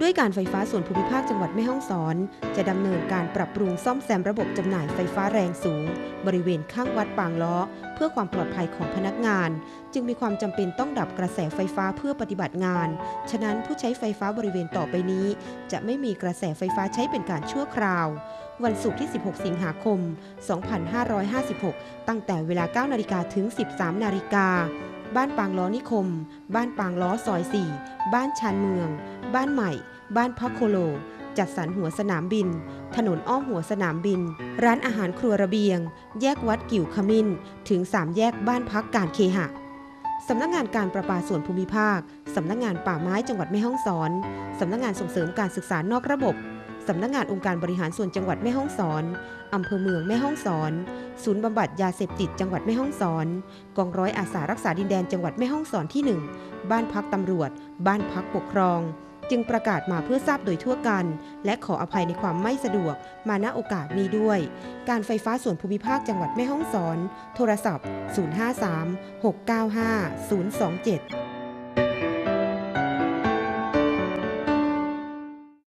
ด้วยการไฟฟ้าส่วนภูมิภาคจังหวัดแม่ฮ่องสอน จะดำเนินการปรับปรุงซ่อมแซมระบบจำหน่ายไฟฟ้าแรงสูง บริเวณข้างวัดปางล้อ เพื่อความปลอดภัยของพนักงาน จึงมีความจำเป็นต้องดับกระแสไฟฟ้าเพื่อปฏิบัติงาน ฉะนั้นผู้ใช้ไฟฟ้าบริเวณต่อไปนี้ จะไม่มีกระแสไฟฟ้าใช้เป็นการชั่วคราว วันศุกร์ที่ 16 สิงหาคม 2556 ตั้งแต่เวลา 9 นาฬิกาถึง 13 นาฬิกาบ้านปางล้อนิคม บ้านปางล้อซอย 4 บ้านชานเมือง บ้านใหม่ บ้านพักโคโล จัดสรรหัวสนามบิน ถนนอ้อมหัวสนามบิน ร้านอาหารครัวระเบียง แยกวัดกิ่วขมิ้น ถึง 3 แยกบ้านพักการเคหะสำนักงานการประปาส่วนภูมิภาค สำนักงานป่าไม้จังหวัดแม่ฮ่องสอน สำนักงานส่งเสริมการศึกษานอกระบบ สำนักงานองค์การบริหารส่วนจังหวัดแม่ฮ่องสอน อำเภอเมืองแม่ฮ่องสอน ศูนย์บำบัดยาเสพติดจังหวัดแม่ฮ่องสอน กองร้อยอาสารักษาดินแดนจังหวัดแม่ฮ่องสอนที่ 1 บ้านพักตำรวจ บ้านพักปกครอง จึงประกาศมาเพื่อทราบโดยทั่วกัน และขออภัยในความไม่สะดวกมาณโอกาสนี้ด้วย การไฟฟ้าส่วนภูมิภาคจังหวัดแม่ฮ่องสอน โทรศัพท์ 053 695 027